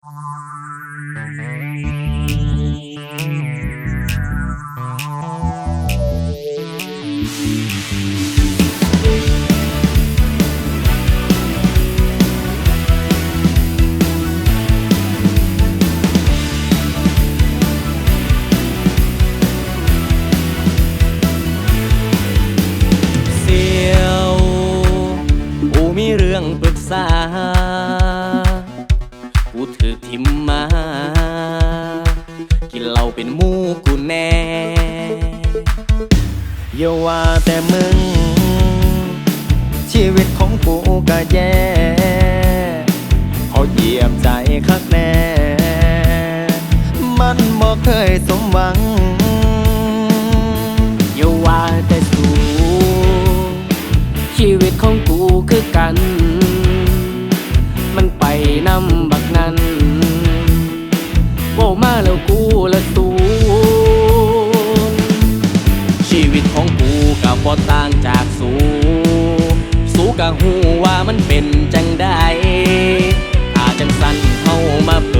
เสียวอูมีเรื่องปรึกษา เธอทิมมา กินเหล้าเป็นมูกูแน่อย่าว่าแต่มึง ชีวิตของกูก็แย่เขาเยียบใจคักแน่ มันบ่เคยสมหวังอย่าว่าแต่สูชีวิตของกูคือกัน มันไปนำ บ่ต่างจากสูสูกะหูว่ามันเป็นจังไดถ้าจังสั้นเข้ามาเปิ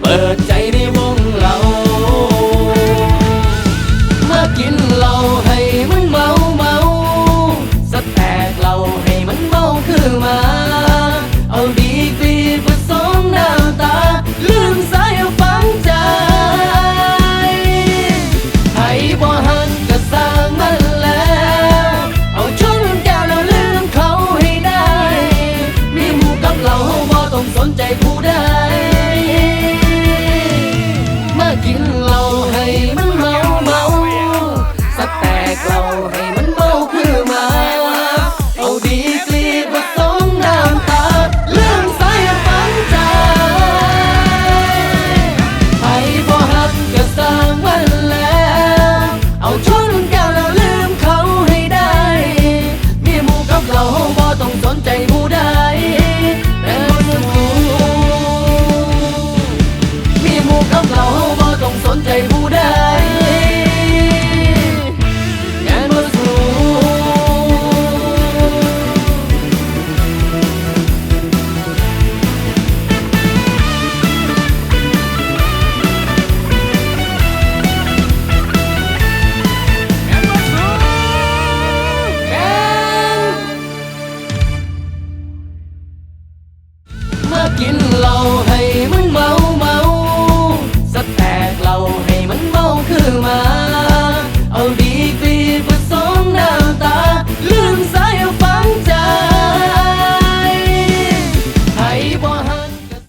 เปิดใจ